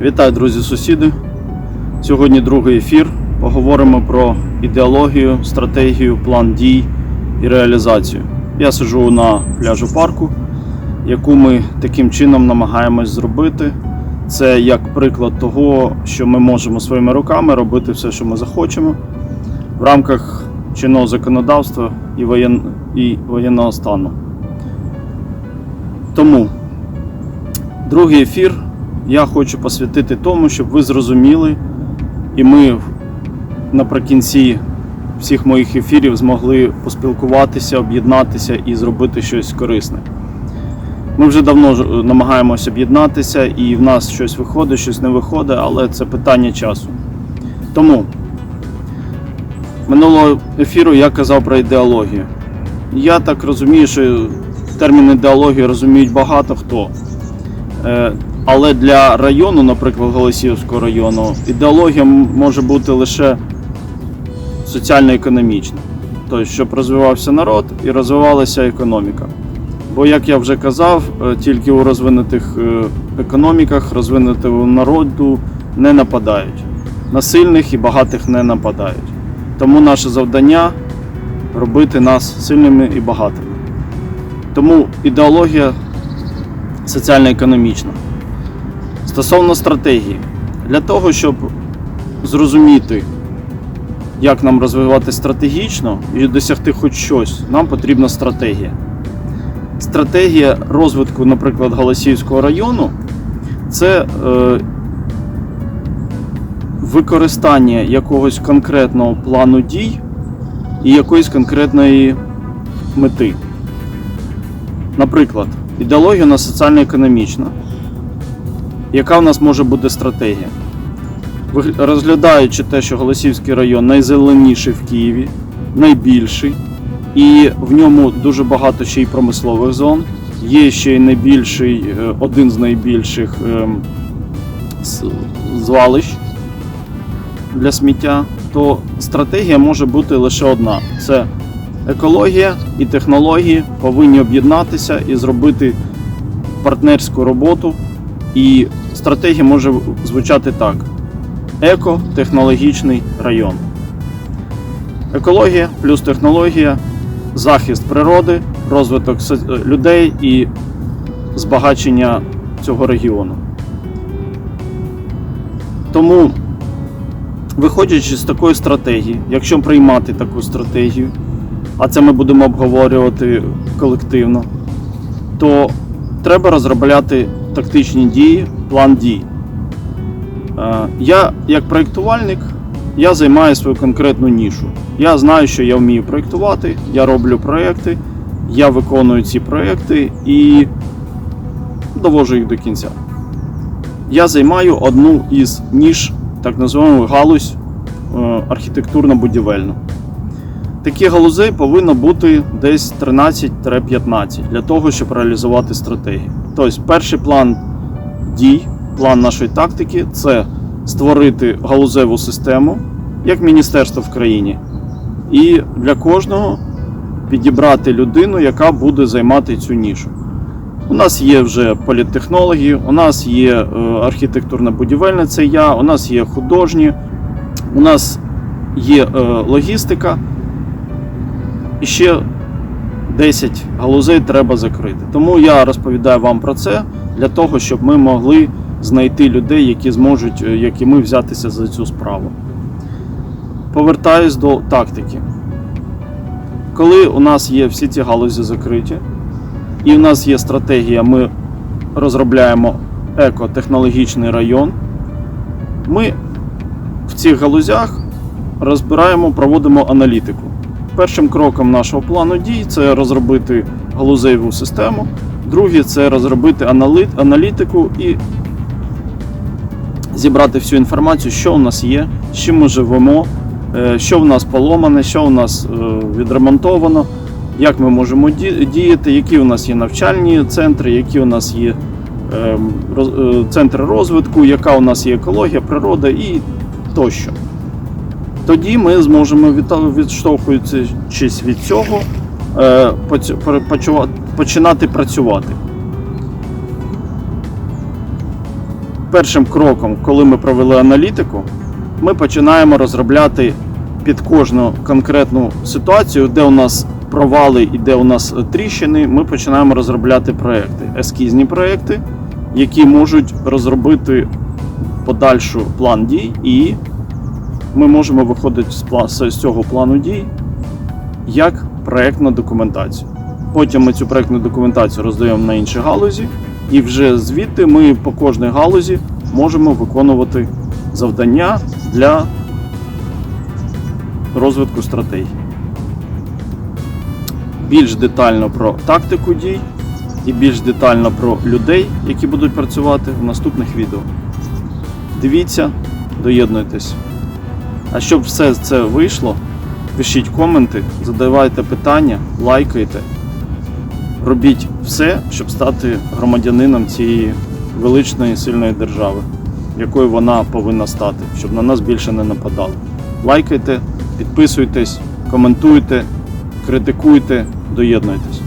Вітаю, друзі, сусіди. Сьогодні другий ефір. Поговоримо про ідеологію, стратегію, план дій і реалізацію. Я сиджу на пляжу парку, яку ми таким чином намагаємось зробити. Це як приклад того, що ми можемо своїми руками робити все, що ми захочемо в рамках чинного законодавства і, воєн... і воєнного стану. Тому другий ефір я хочу посвятити тому, щоб ви зрозуміли, і ми наприкінці всіх моїх ефірів змогли поспілкуватися, об'єднатися і зробити щось корисне. Ми вже давно ж- намагаємося об'єднатися, і в нас щось виходить, щось не виходить, але це питання часу. Тому минулого ефіру я казав про ідеологію. Я так розумію, що термін ідеологія розуміють багато хто. Але для району, наприклад, Голосіївського району, ідеологія може бути лише соціально-економічна. Тобто, щоб розвивався народ і розвивалася економіка. Бо, як я вже казав, е, тільки у розвинутих е, економіках, розвинутого народу не нападають. На сильних і багатих не нападають. Тому наше завдання робити нас сильними і багатими. Тому ідеологія соціально-економічна. Стосовно стратегії, для того, щоб зрозуміти, як нам розвивати стратегічно і досягти хоч щось, нам потрібна стратегія. Стратегія розвитку, наприклад, Голосіївського району це е, використання якогось конкретного плану дій і якоїсь конкретної мети. Наприклад, ідеологія у нас соціально-економічна. Яка в нас може бути стратегія? Розглядаючи те, що Голосівський район найзеленіший в Києві, найбільший, і в ньому дуже багато ще й промислових зон. Є ще й найбільший, е, один з найбільших ем, звалищ для сміття, то стратегія може бути лише одна: це екологія і технології повинні об'єднатися і зробити партнерську роботу. І стратегія може звучати так: еко-технологічний район. Екологія плюс технологія, захист природи, розвиток людей і збагачення цього регіону. Тому, виходячи з такої стратегії, якщо приймати таку стратегію, а це ми будемо обговорювати колективно, то треба розробляти тактичні дії, план дій. Е, Я, як проєктувальник, я займаю свою конкретну нішу. Я знаю, що я вмію проєктувати, я роблю проєкти, я виконую ці проєкти і довожу їх до кінця. Я займаю одну із ніж, так називаємо галузь е, архітектурно-будівельну. Такі галузей повинно бути десь 13-15 для того, щоб реалізувати стратегію. Тобто, перший план дій, план нашої тактики це створити галузеву систему як міністерство в країні, і для кожного підібрати людину, яка буде займати цю нішу. У нас є вже політтехнологи, у нас є е, архітектурно-будівельне, це я, у нас є художні, у нас є е, логістика. І ще 10 галузей треба закрити. Тому я розповідаю вам про це для того, щоб ми могли знайти людей, які зможуть, е, як і ми, взятися за цю справу. Повертаюсь до тактики. Коли у нас є всі ці галузі закриті, і у нас є стратегія, ми розробляємо екотехнологічний район, ми в цих галузях розбираємо, проводимо аналітику. Першим кроком нашого плану дій це розробити галузеву систему. Другий це розробити аналітику і зібрати всю інформацію, що у нас є, з чим ми живемо, е, що в нас поломане, що у нас е, відремонтовано, як ми можемо діяти, які у нас є навчальні центри, які у нас є ем, е, центри розвитку, яка у нас є екологія, природа і тощо. Тоді ми зможемо відштовхуючись від цього починати працювати. першим кроком, коли ми провели аналітику, ми починаємо розробляти під кожну конкретну ситуацію, де у нас провали і де у нас тріщини, ми починаємо розробляти проекти, ескізні проекти, які можуть розробити подальшу план дій, і ми можемо виходити з цього плану дій як проектну документацію. Потім ми цю проектну документацію роздаємо на інші галузі, і вже звідти ми по кожній галузі можемо виконувати завдання для розвитку стратегії. Більш детально про тактику дій і більш детально про людей, які будуть працювати в наступних відео. Дивіться, доєднуйтесь. А щоб все це вийшло, пишіть коменти, задавайте питання, лайкайте. Робіть все, щоб стати громадянином цієї величної сильної держави, якою вона повинна стати, щоб на нас більше не нападали. Лайкайте, підписуйтесь, коментуйте, критикуйте, доєднуйтесь.